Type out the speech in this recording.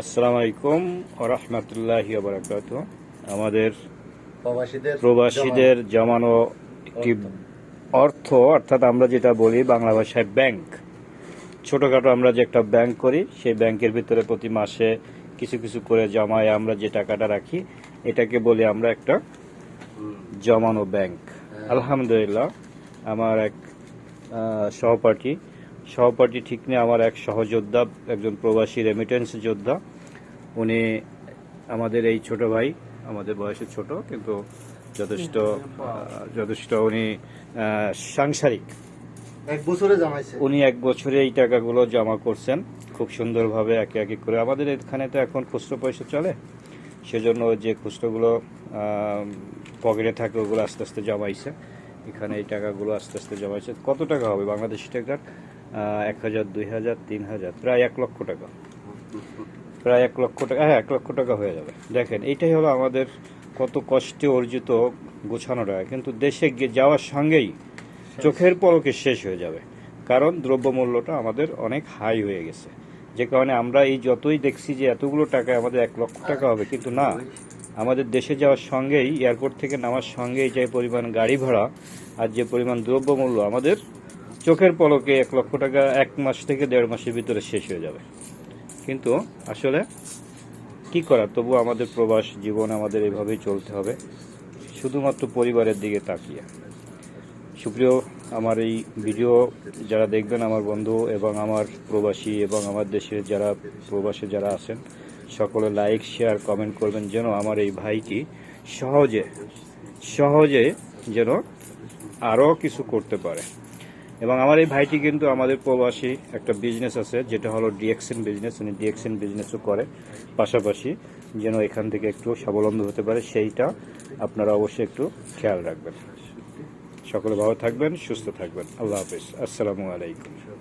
আসসালামু আলাইকুম রহমতুল্লাহি বারাকাত আমাদের প্রবাসীদের প্রবাসীদের জমানো একটি অর্থ। অর্থাৎ আমরা যেটা বলি বাংলা ভাষায় ব্যাংক। ছোটখাটো আমরা যে একটা ব্যাংক করি সেই ব্যাংকের ভিতরে প্রতি মাসে কিছু কিছু করে জমায় আমরা যে টাকাটা রাখি এটাকে বলি আমরা একটা জমানো ব্যাংক। আলহামদুলিল্লাহ আমার এক সহপাঠী সহপাঠী ঠিক নেই আমার এক সহযোদ্ধা একজন প্রবাসী রেমিটেন্স যোদ্ধা। উনি আমাদের এই ছোট ভাই আমাদের বয়সে ছোট কিন্তু যথেষ্ট যথেষ্ট উনি সাংসারিক। এক বছরে জামাইছে। উনি এক বছরে এই টাকাগুলো জমা করছেন খুব সুন্দরভাবে একে একে করে। আমাদের এখানে তো এখন খুচরো পয়সা চলে সেজন্য যে খুচরোগুলো পকেটে থাকে ওগুলো আস্তে আস্তে জমাইছে। এখানে এই টাকাগুলো আস্তে আস্তে জমাইছে। কত টাকা হবে বাংলাদেশি টাকার? এক হাজার, দুই হাজার, তিন হাজার, প্রায় এক লক্ষ টাকা। প্রায় এক লক্ষ টাকা হ্যাঁ এক লক্ষ টাকা হয়ে যাবে। দেখেন, এইটাই হলো আমাদের কত কষ্টে অর্জিত গোছানো টাকা। কিন্তু দেশে গিয়ে যাওয়ার সঙ্গেই চোখের পলকে শেষ হয়ে যাবে। কারণ দ্রব্যমূল্যটা আমাদের অনেক হাই হয়ে গেছে। যে কারণে আমরা এই যতই দেখছি যে এতগুলো টাকা আমাদের এক লক্ষ টাকা হবে, কিন্তু না, আমাদের দেশে যাওয়ার সঙ্গেই, এয়ারপোর্ট থেকে নামার সঙ্গেই যে পরিমাণ গাড়ি ভাড়া আর যে পরিমাণ দ্রব্যমূল্য আমাদের চোখের পলকে এক লক্ষ টাকা এক মাস থেকে দেড় মাসের ভিতরে শেষ হয়ে যাবে। কিন্তু আসলে কি করার তবু আমাদের প্রবাস জীবন আমাদের এভাবেই চলতে হবে। শুধুমাত্র পরিবারের দিকে তাকিয়ে। সুপ্রিয়, আমার এই ভিডিও যারা দেখবেন, আমার বন্ধু এবং আমার প্রবাসী এবং আমার দেশের যারা প্রবাসী যারা আছেন, সকলে লাইক, শেয়ার, কমেন্ট করবেন যেন আমার এই ভাইটি সহজে সহজে যেন আরও কিছু করতে পারে। এবং আমার এই ভাইটি কিন্তু আমাদের প্রবাসী একটা বিজনেস আছে, যেটা হলো ডিএক্সএন বিজনেস উনি ডিএক্সএন বিজনেসও করে। পাশাপাশি যেন এখান থেকে একটু স্বাবলম্বী হতে পারে, সেইটা আপনারা অবশ্যই একটু খেয়াল রাখবেন। সকলে ভালো থাকবেন, সুস্থ থাকবেন। আল্লাহ হাফিজ। আসসালামু আলাইকুম।